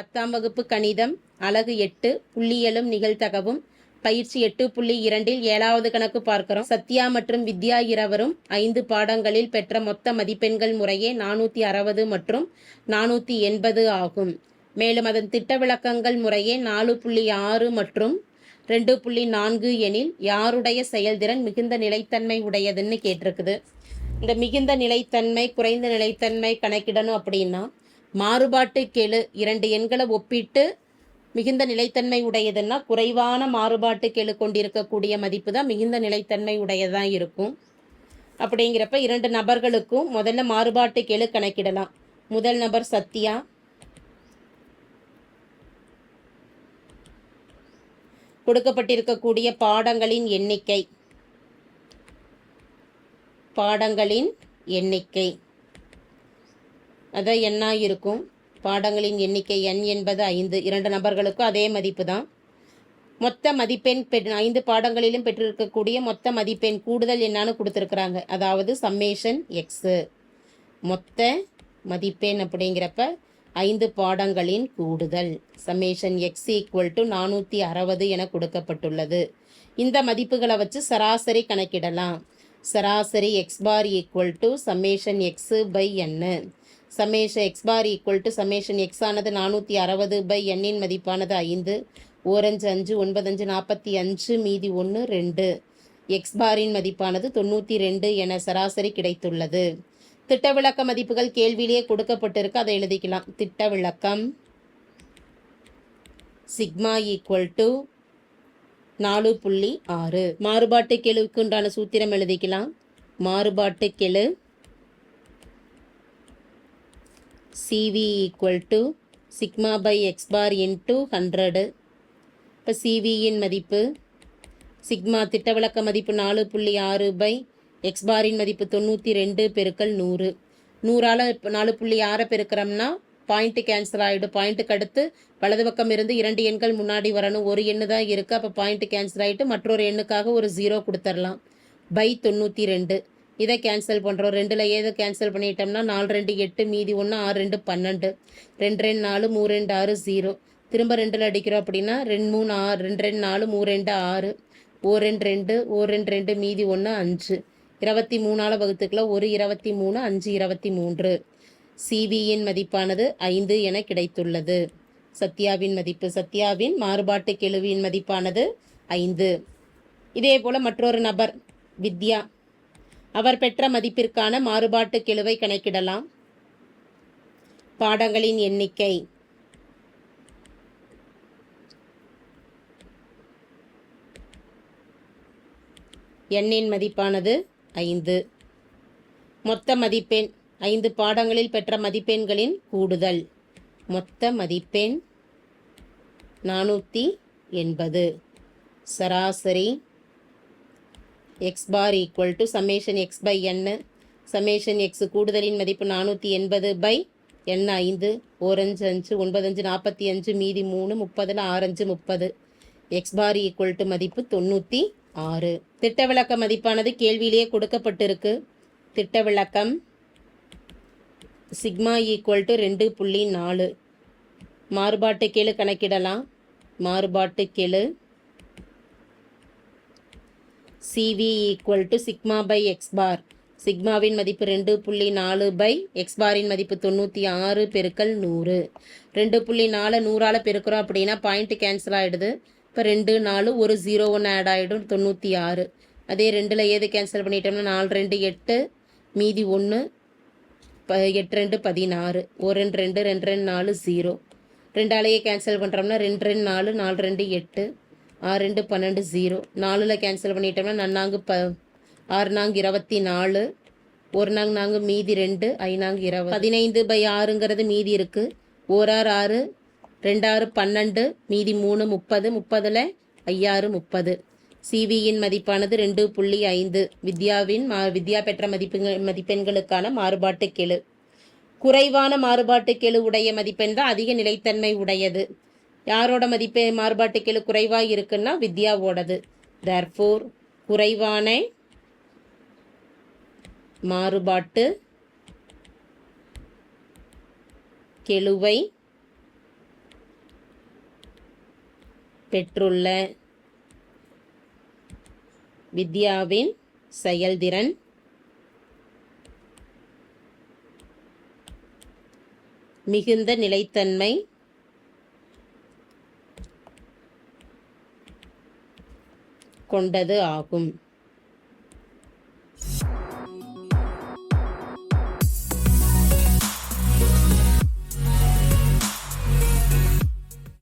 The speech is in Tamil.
பத்தாம் வகுப்பு கணிதம் அலகு எட்டு புள்ளியலும் நிகழ்தகவும் பயிற்சி எட்டு புள்ளி இரண்டில் ஏழாவது கணக்கு பார்க்கிறோம். சத்யா மற்றும் வித்யா இரவரும் ஐந்து பாடங்களில் பெற்ற மொத்த மதிப்பெண்கள் முறையே நானூற்றி அறுபது மற்றும் நானூற்றி எண்பது ஆகும். மேலும் அதன் திட்ட விளக்கங்கள் முறையே நாலு புள்ளி ஆறு மற்றும் ரெண்டு புள்ளி நான்கு எனில் யாருடைய செயல்திறன் மிகுந்த நிலைத்தன்மை உடையதுன்னு கேட்டிருக்குது. இந்த மிகுந்த நிலைத்தன்மை குறைந்த நிலைத்தன்மை கணக்கிடணும் அப்படின்னா மாறுபாட்டு கெழு இரண்டு எண்களை ஒப்பிட்டு மிகுந்த நிலைத்தன்மை உடையதுன்னா குறைவான மாறுபாட்டு கெழு கொண்டிருக்கக்கூடிய மதிப்பு தான் மிகுந்த நிலைத்தன்மை உடையதாக இருக்கும். அப்படிங்கிறப்ப இரண்டு நபர்களுக்கும் முதல்ல மாறுபாட்டு கெழு கணக்கிடலாம். முதல் நபர் சத்யா. கொடுக்கப்பட்டிருக்கக்கூடிய பாடங்களின் எண்ணிக்கை. பாடங்களின் எண்ணிக்கை. அதான் எண்ணா இருக்கும்? பாடங்களின் எண்ணிக்கை எண் என்பது ஐந்து. இரண்டு நபர்களுக்கும் அதே மதிப்பு தான் மொத்த மதிப்பெண் பெ ஐந்து பாடங்களிலும் பெற்றிருக்கக்கூடிய மொத்த மதிப்பெண் கூடுதல் என்னான்னு கொடுத்துருக்குறாங்க. அதாவது சம்மேஷன் எக்ஸு மொத்த மதிப்பெண் அப்படிங்கிறப்ப ஐந்து பாடங்களின் கூடுதல். சம்மேஷன் எக்ஸ் ஈக்குவல் டு நானூற்றி அறுபது என கொடுக்கப்பட்டுள்ளது. இந்த மதிப்புகளை வச்சு சராசரி கணக்கிடலாம். சராசரி X bar equal to summation X by n summation X bar equal to summation X ஆனது நானூற்றி அறுபது பை எண்ணின் மதிப்பானது ஐந்து. ஓரஞ்சு அஞ்சு ஒன்பதஞ்சு நாற்பத்தி அஞ்சு மீதி ஒன்று ரெண்டு. எக்ஸ் பாரின் மதிப்பானது தொண்ணூற்றி ரெண்டு என சராசரி கிடைத்துள்ளது. திட்ட விளக்க மதிப்புகள் கேள்வியிலேயே கொடுக்கப்பட்டிருக்கு. அதை எழுதிக்கலாம். திட்ட விளக்கம் சிக்மா ஈக்குவல் டு நாலு புள்ளி ஆறு. மாறுபாட்டு கெழுவுக்கு உண்டான சூத்திரம் எழுதிக்கலாம். மாறுபாட்டு கெழு CV equal to sigma by X bar into hundred இப்போ சிவியின் மதிப்பு சிக்மா திட்ட விளக்க மதிப்பு நாலு புள்ளி ஆறு பை எக்ஸ் பாரின் மதிப்பு தொண்ணூற்றி ரெண்டு பெருக்கல் நூறு. நூறால் இப்போ நாலு புள்ளி ஆறை பெருக்கிறோம்னா பாயிண்ட்டு கேன்சல் ஆகிடும் பாயிண்ட்டுக்கு அடுத்து வலது பக்கம் இருந்து இரண்டு எண்கள் முன்னாடி வரணும். ஒரு எண்ணு தான் இருக்குது அப்போ பாயிண்ட்டு கேன்சல் ஆகிட்டு மற்றொரு எண்ணுக்காக ஒரு ஜீரோ கொடுத்துர்லாம். பை தொண்ணூற்றி ரெண்டு. இதை கேன்சல் பண்ணுறோம் ரெண்டில் ஏதை கேன்சல் பண்ணிட்டோம்னா நாலு ரெண்டு எட்டு மீதி ஒன்று ஆறு ரெண்டு பன்னெண்டு. ரெண்டு ரெண்டு நாலு மூணு ரெண்டு ஆறு ஜீரோ திரும்ப ரெண்டில் அடிக்கிறோம் அப்படின்னா ரெண்டு மூணு ஆறு ரெண்டு ரெண்டு நாலு மூணு ரெண்டு ஆறு. ஓ ரெண்டு ரெண்டு ஓ ரெண்டு ரெண்டு மீதி ஒன்று அஞ்சு. இருபத்தி மூணால் வகுத்துக்கலாம் ஒரு இருபத்தி மூணு அஞ்சு இருபத்தி மூன்று. சிவியின் மதிப்பானது ஐந்து என கிடைத்துள்ளது. சத்யாவின் மதிப்பு சத்யாவின் மாறுபாட்டு கெழுவின் மதிப்பானது ஐந்து. இதே போல் மற்றொரு நபர் வித்யா. அவர் பெற்ற மதிப்பிற்கான மாறுபாட்டு கெழுவை கணக்கிடலாம். பாடங்களின் எண்ணிக்கை. எண்ணின் மதிப்பானது ஐந்து. மொத்த மதிப்பெண் ஐந்து பாடங்களில் பெற்ற மதிப்பெண்களின் கூடுதல். மொத்த மதிப்பெண் நானூற்றி எண்பது. சராசரி X bar equal to summation X by n summation X கூடுதலின் மதிப்பு நானூற்றி எண்பது பை எண் ஐந்து. ஓரஞ்சு அஞ்சு ஒன்பது அஞ்சு நாற்பத்தி அஞ்சு மீதி மூணு முப்பதில் ஆரஞ்சு முப்பது. எக்ஸ் பார் ஈக்குவல் டு மதிப்பு தொண்ணூற்றி ஆறு. திட்ட விளக்க மதிப்பானது கேள்வியிலேயே கொடுக்கப்பட்டிருக்கு. திட்ட விளக்கம் சிக்மா ஈக்குவல் டு ரெண்டு புள்ளி நாலு. மாறுபாட்டு கெழு கணக்கிடலாம். மாறுபாட்டு கெழு CV equal to sigma by X bar சிக்மாவின் மதிப்பு ரெண்டு புள்ளி நாலு பை எக்ஸ் பாரின் மதிப்பு தொண்ணூற்றி ஆறு பெருக்கல் நூறு. ரெண்டு புள்ளி நாலு நூறால் பெருக்கிறோம் அப்படின்னா பாயிண்ட்டு கேன்சல் ஆகிடுது இப்போ ரெண்டு நாலு ஒரு ஜீரோ ஒன்று ஆட் ஆகிடும் தொண்ணூற்றி ஆறு. அதே ரெண்டில் ஏது கேன்சல் பண்ணிட்டோம்னா நாலு ரெண்டு எட்டு மீதி ஒன்று ப எட்டு ரெண்டு பதினாறு. ஒரு ரெண்டு ரெண்டு ரெண்டு ரெண்டு நாலு ஜீரோ ரெண்டாலேயே கேன்சல் பண்ணுறோம்னா ரெண்டு ரெண்டு நாலு நாலு ரெண்டு எட்டு. ஆறு ரெண்டு பன்னெண்டு ஜீரோ நாலில் கேன்சல் பண்ணிட்டோம்னா நன்னாங்கு ப ஆறு நாங்கு இருபத்தி நாலு ஒரு நாங்கு நாங்கு மீதி ரெண்டு ஐநாங்கு இருபது பதினைந்து பை ஆறுங்கிறது மீதி இருக்குது ஓராறு ஆறு ரெண்டாறு பன்னெண்டு மீதி மூணு முப்பது முப்பதில் ஐயாறு முப்பது. சிவியின் மதிப்பானது ரெண்டு புள்ளி ஐந்து. வித்யாவின் மா வித்யா பெற்ற மதிப்புகள் மதிப்பெண்களுக்கான மாறுபாட்டு கெழு. குறைவான மாறுபாட்டு கெழு உடைய மதிப்பெண் தான் அதிக நிலைத்தன்மை உடையது. யாரோட மதிப்பே மாறுபாட்டு குறைவாக இருக்குன்னா வித்யாவோடது. தேர்ஃபோர் குறைவான மாறுபாட்டு கெழுவை பெற்றுள்ள வித்யாவின் செயல்திறன் மிகுந்த நிலைத்தன்மை கொண்டது ஆகும்.